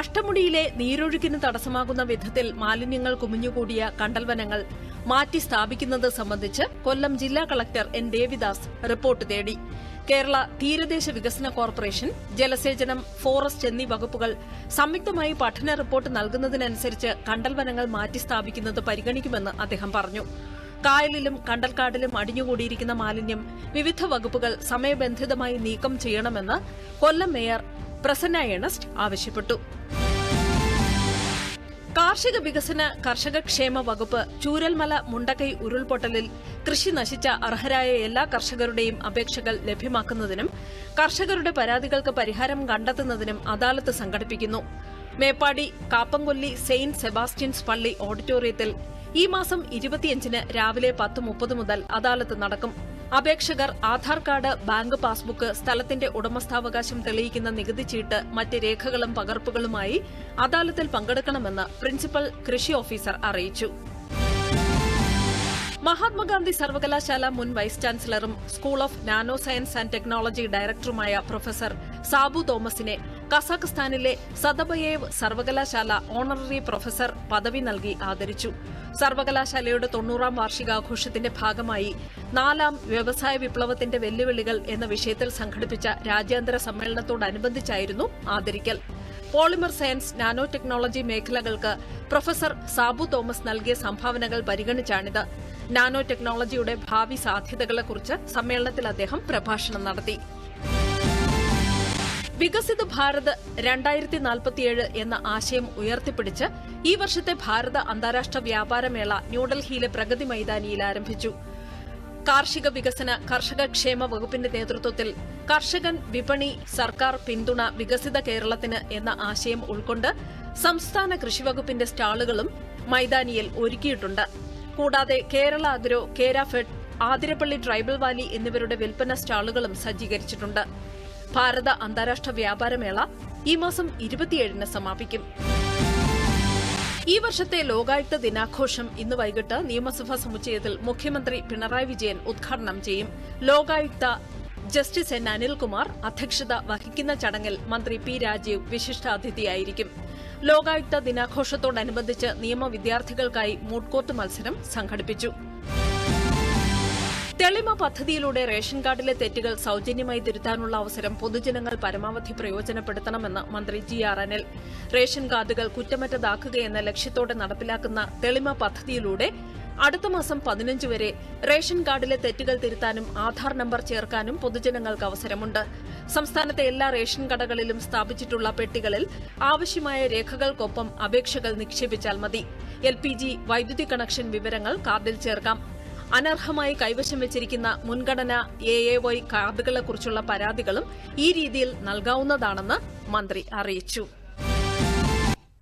അഷ്ടമുടിയിലെ നീരൊഴുക്കിന് തടസ്സമാകുന്ന വിധത്തിൽ മാലിന്യങ്ങൾ കുമിഞ്ഞുകൂടിയ കണ്ടൽവനങ്ങൾ മാറ്റി സ്ഥാപിക്കുന്നത് സംബന്ധിച്ച് കൊല്ലം ജില്ലാ കളക്ടർ എൻ. ദേവിദാസ് റിപ്പോർട്ട് തേടി. കേരള തീരദേശ വികസന കോർപ്പറേഷൻ ജലസേചനം ഫോറസ്റ്റ് എന്നീ വകുപ്പുകൾ സംയുക്തമായി പഠന റിപ്പോർട്ട് നൽകുന്നതിനനുസരിച്ച് കണ്ടൽവനങ്ങൾ മാറ്റി സ്ഥാപിക്കുന്നത് പരിഗണിക്കുമെന്ന് അദ്ദേഹം പറഞ്ഞു. കായലിലും കണ്ടൽക്കാടിലും അടിഞ്ഞുകൂടിയിരിക്കുന്ന മാലിന്യം വിവിധ വകുപ്പുകൾ സമയബന്ധിതമായി നീക്കം ചെയ്യണമെന്ന് കൊല്ലം മേയർ പ്രസന്ന ഏണസ്റ്റ് ആവശ്യപ്പെട്ടു. കാർഷിക വികസന കർഷക ക്ഷേമ വകുപ്പ് ചൂരൽമല മുണ്ടക്കൈ ഉരുൾപൊട്ടലിൽ കൃഷി നശിച്ച അർഹരായ എല്ലാ കർഷകരുടെയും അപേക്ഷകൾ ലഭ്യമാക്കുന്നതിനും കർഷകരുടെ പരാതികൾക്ക് പരിഹാരം കണ്ടെത്തുന്നതിനും അദാലത്ത് സംഘടിപ്പിക്കുന്നു. മേപ്പാടി കാപ്പംകൊല്ലി സെയിന്റ് സെബാസ്റ്റ്യൻസ് പള്ളി ഓഡിറ്റോറിയത്തിൽ ഈ മാസം ഇരുപത്തിയഞ്ചിന് രാവിലെ പത്ത് മുപ്പത് മുതൽ അദാലത്ത് നടക്കും. അപേക്ഷകർ ആധാർ കാർഡ് ബാങ്ക് പാസ്ബുക്ക് സ്ഥലത്തിന്റെ ഉടമസ്ഥാവകാശം തെളിയിക്കുന്ന നികുതി ചീട്ട് മറ്റ് രേഖകളും പകർപ്പുകളുമായി അദാലത്തിൽ പങ്കെടുക്കണമെന്ന് പ്രിൻസിപ്പൽ കൃഷി ഓഫീസർ അറിയിച്ചു. മഹാത്മാഗാന്ധി സർവകലാശാല മുൻ vice ചാൻസലറും school of nano science and technology ഡയറക്ടറുമായ പ്രൊഫസർ സാബു തോമസിനെ കസാഖ്സ്ഥാനിലെ സദബയേവ് സർവകലാശാല ഓണററി പ്രൊഫസർ പദവി നൽകി ആദരിച്ചു. സർവകലാശാലയുടെ തൊണ്ണൂറാം വാർഷികാഘോഷത്തിന്റെ ഭാഗമായി നാലാം വ്യവസായ വിപ്ലവത്തിന്റെ വെല്ലുവിളികൾ എന്ന വിഷയത്തിൽ സംഘടിപ്പിച്ച രാജ്യാന്തര സമ്മേളനത്തോടനുബന്ധിച്ചായിരുന്നു ആദരിക്കൽ. പോളിമർ സയൻസ് നാനോ ടെക്നോളജി മേഖലകൾക്ക് പ്രൊഫസർ സാബു തോമസ് നൽകിയ സംഭാവനകൾ പരിഗണിച്ചാണിത്. നാനോ ടെക്നോളജിയുടെ ഭാവി സാധ്യതകളെക്കുറിച്ച് സമ്മേളനത്തിൽ അദ്ദേഹം പ്രഭാഷണം നടത്തി. വികസിത ഭാരത് രണ്ടായിരത്തി നാൽപ്പത്തിയേഴ് എന്ന ആശയം ഉയർത്തിപ്പിടിച്ച് ഈ വർഷത്തെ ഭാരത അന്താരാഷ്ട്ര വ്യാപാരമേള ന്യൂഡൽഹിയിലെ പ്രഗതി മൈതാനിയിൽ ആരംഭിച്ചു. കാർഷിക വികസന കർഷക ക്ഷേമ വകുപ്പിന്റെ നേതൃത്വത്തിൽ കർഷകൻ വിപണി സർക്കാർ പിന്തുണ വികസിത കേരളത്തിന് എന്ന ആശയം ഉൾക്കൊണ്ട് സംസ്ഥാന കൃഷിവകുപ്പിന്റെ സ്റ്റാളുകളും മൈതാനിയിൽ ഒരുക്കിയിട്ടുണ്ട്. കൂടാതെ Kerala agro Kerafed Athirappilly tribal valley എന്നിവരുടെ വിൽപ്പന സ്റ്റാളുകളും സജ്ജീകരിച്ചിട്ടുണ്ട്. ഭാരത അന്താരാഷ്ട്ര വ്യാപാരമേള ഈ മാസം ഇരുപത്തിയേഴിന് സമാപിക്കും. ഈ വർഷത്തെ ലോകായുക്ത ദിനാഘോഷം ഇന്ന് വൈകിട്ട് നിയമസഭാ സമുച്ചയത്തിൽ മുഖ്യമന്ത്രി പിണറായി വിജയൻ ഉദ്ഘാടനം ചെയ്യും. ലോകായുക്ത ജസ്റ്റിസ് എൻ അനിൽകുമാർ അധ്യക്ഷത വഹിക്കുന്ന ചടങ്ങിൽ മന്ത്രി പി രാജീവ് വിശിഷ്ടാതിഥിയായിരിക്കും. ലോകായുക്ത ദിനാഘോഷത്തോടനുബന്ധിച്ച് നിയമ വിദ്യാർത്ഥികൾക്കായി മത്സരം സംഘടിപ്പിച്ചു. തെളിമ പദ്ധതിയിലൂടെ റേഷൻ കാർഡിലെ തെറ്റുകൾ സൌജന്യമായി തിരുത്താനുള്ള അവസരം പൊതുജനങ്ങൾ പരമാവധി പ്രയോജനപ്പെടുത്തണമെന്ന് മന്ത്രി ജി ആർ അനിൽ. റേഷൻ കാർഡുകൾ കുറ്റമറ്റതാക്കുകയെന്ന ലക്ഷ്യത്തോടെ നടപ്പിലാക്കുന്ന തെളിമ പദ്ധതിയിലൂടെ അടുത്ത മാസം പതിനഞ്ച് വരെ റേഷൻ കാർഡിലെ തെറ്റുകൾ തിരുത്താനും ആധാർ നമ്പർ ചേർക്കാനും പൊതുജനങ്ങൾക്ക് അവസരമുണ്ട്. സംസ്ഥാനത്തെ എല്ലാ റേഷൻ കടകളിലും സ്ഥാപിച്ചിട്ടുള്ള പെട്ടികളിൽ ആവശ്യമായ രേഖകൾക്കൊപ്പം അപേക്ഷകൾ നിക്ഷേപിച്ചാൽ മതി. എൽ വൈദ്യുതി കണക്ഷൻ വിവരങ്ങൾ കാർഡിൽ ചേർക്കാം. അനർഹമായി കൈവശം വെച്ചിരിക്കുന്ന മുൻഗണന എ എ വൈ കാർഡുകളെക്കുറിച്ചുള്ള പരാതികളും ഈ രീതിയിൽ നൽകാവുന്നതാണെന്ന് മന്ത്രി അറിയിച്ചു.